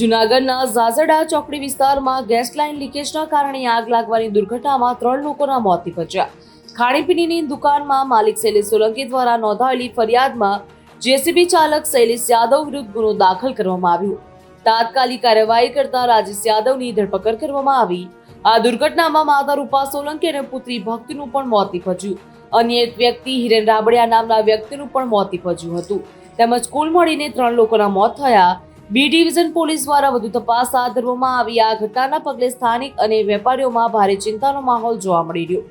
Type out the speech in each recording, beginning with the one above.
જૂનાગઢના ઝાઝડા ચોકડી વિસ્તારમાં ગેસ લાઇન લીકેજના કારણે આગ લાગવાની દુર્ઘટનામાં ત્રણ લોકોના મોત નીપજ્યા. ખાણીપીણીની દુકાનમાં માલિક શૈલેષ સોલંકી દ્વારા નોંધાયેલી ફરિયાદમાં જેસીબી ચાલક શૈલેષ યાદવ વિરુદ્ધ ગુનો દાખલ કરવામાં આવ્યો. તાત્કાલિક કાર્યવાહી કરતા રાજેશ યાદવની ધરપકડ કરવામાં આવી. આ દુર્ઘટનામાં માતા રૂપા સોલંકી અને પુત્રી ભક્તિનું પણ મોત નીપજ્યું. અન્ય એક વ્યક્તિ હિરેન રાબડિયા નામના વ્યક્તિનું પણ મોત નીપજ્યું હતું. તેમજ કુલ મળીને ત્રણ લોકોના મોત થયા. બી ડિવિઝન પોલીસ દ્વારા વધુ તપાસ હાથ ધરવામાં આવી. આ ઘટનાના પગલે સ્થાનિક અને વેપારીઓમાં ભારે ચિંતાનો માહોલ જોવા મળી રહ્યો.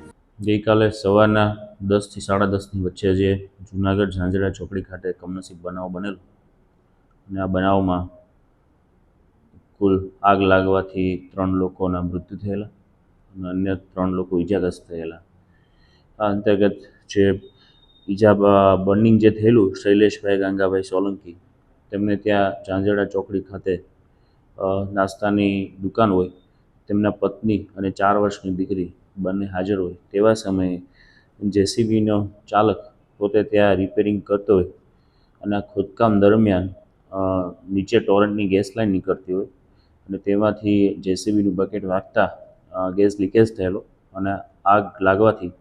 ગઈકાલે સવારના દસથી સાડા દસની વચ્ચે જે જૂનાગઢ ઝાંઝરા ચોકડી ખાતે કમનસીબ બનાવ બનેલો. અને આ બનાવમાં કુલ આગ લાગવાથી ત્રણ લોકોના મૃત્યુ થયેલા અને અન્ય ત્રણ લોકો ઈજાગ્રસ્ત થયેલા. આ અંતર્ગત જે ઈજા બર્નિંગ જે થયેલું, શૈલેષભાઈ ગંગાભાઈ સોલંકી તેમને ત્યાં ઝાંઝડા ચોકડી ખાતે નાસ્તાની દુકાન હોય, તેમના પત્ની અને ચાર વર્ષની દીકરી બંને હાજર હોય, તેવા સમયે જેસીબીનો ચાલક પોતે ત્યાં રિપેરિંગ કરતો હોય અને ખોદકામ દરમિયાન નીચે ટોરન્ટની ગેસ લાઈન નીકળતી હોય અને તેમાંથી જેસીબીનું બકેટ વાગતા ગેસ લીકેજ થયેલો અને આગ લાગવાથી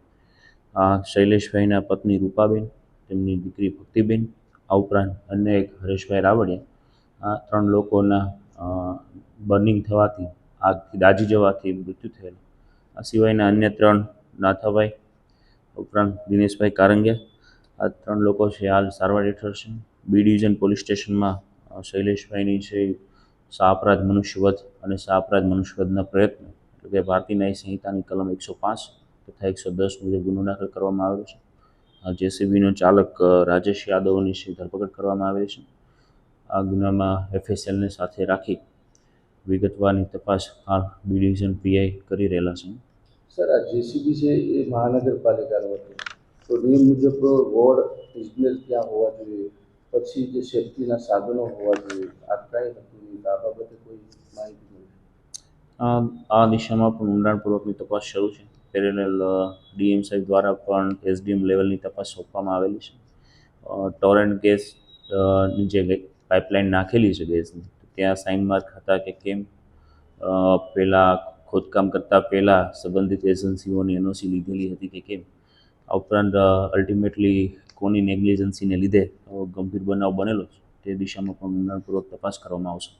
શૈલેષભાઈના પત્ની રૂપાબેન, તેમની દીકરી ભક્તિબેન આ ઉપરાંત અન્ય એક હરેશભાઈ રાવળિયા આ ત્રણ લોકોના બર્નિંગ થવાથી, આગથી દાઝી જવાથી મૃત્યુ થયેલ. આ સિવાયના અન્ય ત્રણ નાથાભાઈ ઉપરાંત દિનેશભાઈ કારંગિયા આ ત્રણ લોકો છે હાલ સારવાર હેઠળ છે. બી ડિવિઝન પોલીસ સ્ટેશનમાં શૈલેષભાઈની છે સાપરાધ મનુષ્યવધ અને સાપરાધ મનુષ્યવધના પ્રયત્ન, એટલે કે ભારતીય ન્યાય સંહિતાની કલમ એકસો પાંચ તથા એકસો દસ મુજબ ગુનો દાખલ કરવામાં આવેલો છે. જેસીબીનો ચાલક રાજેશ યાદવની છે ધરપકડ કરવામાં આવેલી છે. આ ગુનામાં એફએસએલને સાથે રાખી વિગતવારની તપાસ હાલ બી ડિવિઝન પીઆઈ કરી રહેલા છે. સર, આ જેસીબી છે એ મહાનગરપાલિકાનું હતું. તો નિયમ મુજબ વોર્ડ ઇજનેર ત્યાં હોવા જોઈએ. પછી જે સેફટીના સાધનો હોવા જોઈએ. આ કાંઈ હતું આ બાબતે કોઈ માહિતી આ દિશામાં પણ ઊંડાણપૂર્વકની તપાસ શરૂ છે. પેરેલ ડીએમ સાહેબ દ્વારા પણ એસડીએમ લેવલની તપાસ સોંપવામાં આવેલી છે. ટોરેન્ટ ગેસ જે પાઇપલાઇન નાખેલી છે ગેસની, ત્યાં સાઇન માર્ક હતા કે કેમ? પહેલાં ખોદકામ કરતાં પહેલાં સંબંધિત એજન્સીઓની એનઓસી લીધેલી હતી કે કેમ? આ ઉપરાંત અલ્ટિમેટલી કોની નેગ્લિજન્સીને લીધે ગંભીર બનાવ બનેલો છે. તે દિશામાં પણ ઊંડાણપૂર્વક તપાસ કરવામાં આવશે.